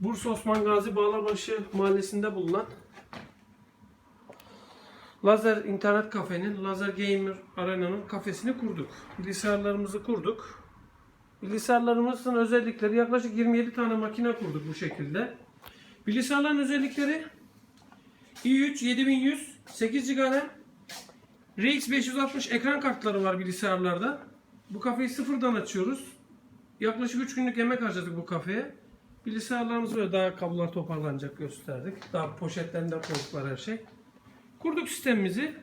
Bursa Osman Gazi Bağlarbaşı mahallesinde bulunan Lazer internet kafenin, Lazer Gamer Arena'nın kafesini kurduk. Bilgisayarlarımızı kurduk. Bilgisayarlarımızın özellikleri yaklaşık 27 tane makine kurduk bu şekilde. Bilgisayarların özellikleri i3 7100 8 GB RX 560 ekran kartları var bilgisayarlarda. Bu kafeyi sıfırdan açıyoruz. Yaklaşık 3 günlük emek harcadık bu kafeye. Bilgisayarlarımız böyle daha kablolar toparlanacak gösterdik. Daha poşetlerinde koyduklar her şey. Kurduk sistemimizi.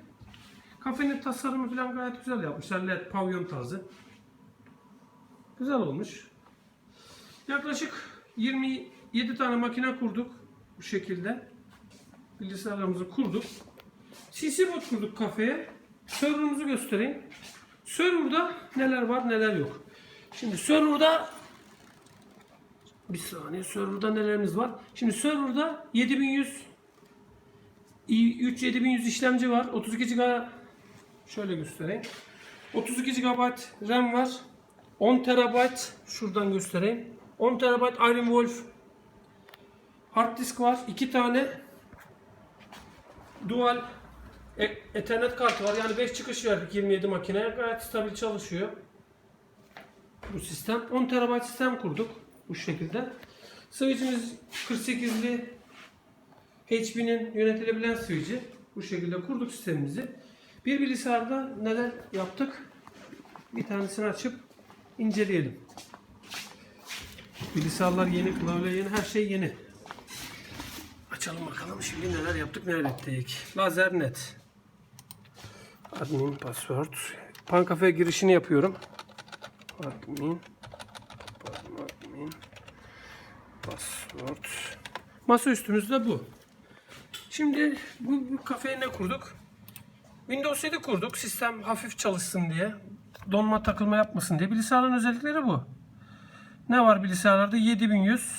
Kafenin tasarımı falan gayet güzel yapmışlar. LED pavyon tarzı. Güzel olmuş. Yaklaşık 27 tane makine kurduk bu şekilde. Bilgisayarlarımızı kurduk. CC bot kurduk kafeye. Server'ımızı göstereyim. Server'da neler var neler yok. Şimdi server'da bir saniye server'da nelerimiz var? Şimdi server'da 7100 i3 7100 işlemci var. 32 GB şöyle göstereyim. 32 GB RAM var. 10 TB şuradan göstereyim. 10 TB Iron Wolf hard disk var. 2 tane dual e- Ethernet kartı var. Yani 5 çıkış verdik 27 makineye. Gayet stabil çalışıyor. Bu sistem. 10 TB sistem kurduk. Bu şekilde. Switch'imiz 48'li HP'nin yönetilebilen switch'i. Bu şekilde kurduk sistemimizi. Bir bilgisayarda neler yaptık? Bir tanesini açıp inceleyelim. Bilgisayarlar yeni, klavye yeni, her şey yeni. Açalım bakalım şimdi neler yaptık, neler ettik. Lazer net. Admin password. Pankafe girişini yapıyorum. Admin. Password. Masa üstümüzde bu. Şimdi bu, bu kafeye ne kurduk? Windows 7 kurduk. Sistem hafif çalışsın diye. Donma takılma yapmasın diye. Bilgisayarın özellikleri bu. Ne var bilgisayarlarda? 7100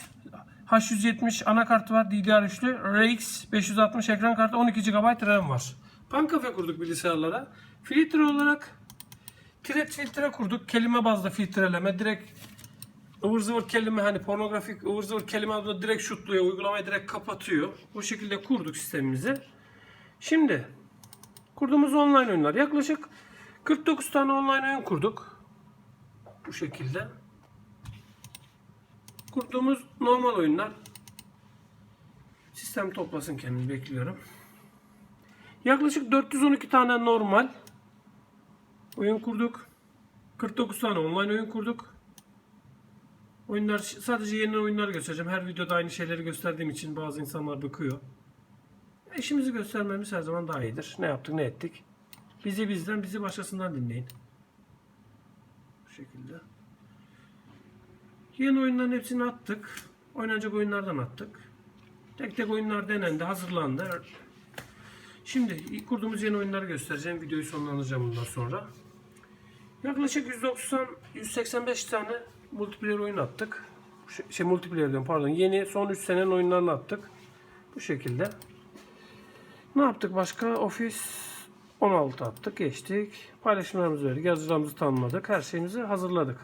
H170 anakart var DDR3'lü. RX 560 ekran kartı 12 GB RAM var. Pankafe kurduk bilgisayarlara. Filtre olarak Thread filtre kurduk. Kelime bazlı filtreleme. Direkt ıvır zıvır kelime hani pornografik ıvır zıvır kelime adını direkt şutluyor. Uygulamayı direkt kapatıyor. Bu şekilde kurduk sistemimizi. Şimdi kurduğumuz online oyunlar. Yaklaşık 49 tane online oyun kurduk. Bu şekilde. Kurduğumuz normal oyunlar. Sistem toplasın kendini bekliyorum. Yaklaşık 412 tane normal oyun kurduk. 49 tane online oyun kurduk. Oyunlar sadece yeni oyunlar göstereceğim. Her videoda aynı şeyleri gösterdiğim için bazı insanlar bıkıyor. İşimizi göstermemiz her zaman daha iyidir. Ne yaptık, ne ettik. Bizi bizden, bizi başkasından dinleyin. Bu şekilde. Yeni oyunların hepsini attık. Oynanacak oyunlardan attık. Tek tek oyunlar denendi, hazırlandı. Şimdi ilk kurduğumuz yeni oyunları göstereceğim. Videoyu sonlandıracağım bundan sonra. Yaklaşık 190 185 tane multiplayer oyun attık. Şey, multiplayer diyorum pardon. Yeni son 3 senenin oyunlarını attık. Bu şekilde. Ne yaptık başka? Office 16 attık, geçtik. Paylaşımlarımızı verdik, yazıcılarımızı tanımladık. Her şeyimizi hazırladık.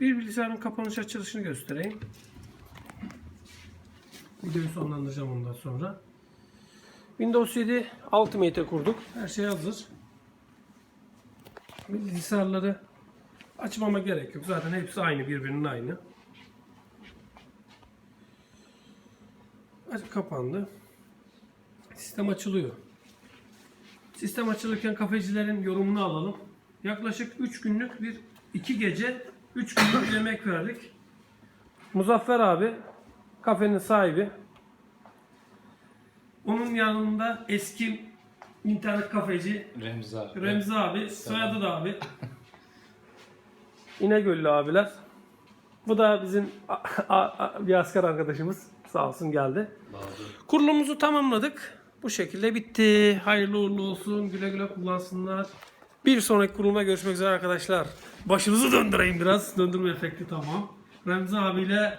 Bir bilgisayarın kapanış açılışını göstereyim. Videoyu sonlandıracağım ondan sonra. Windows 7 Ultimate'e kurduk. Her şey hazır. Bilgisayarları açmama gerek yok. Zaten hepsi aynı, birbirinin aynı. Aç- Kapandı. Sistem açılıyor. Sistem açılırken kafecilerin yorumunu alalım. Yaklaşık 3 günlük bir 2 gece 3 günlük bir emek verdik. Muzaffer abi kafenin sahibi. Onun yanında eski internet kafeci Remzi abi. Remzi abi, soyadı da abi. İnegöllü abiler. Bu da bizim a- a- a- bir asker arkadaşımız. Sağ olsun geldi. Bahadır. Kurulumuzu tamamladık. Bu şekilde bitti. Hayırlı uğurlu olsun. Güle güle kullansınlar. Bir sonraki kuruluma görüşmek üzere arkadaşlar. Başınızı döndüreyim biraz. Döndürme efekti tamam. Remzi abiyle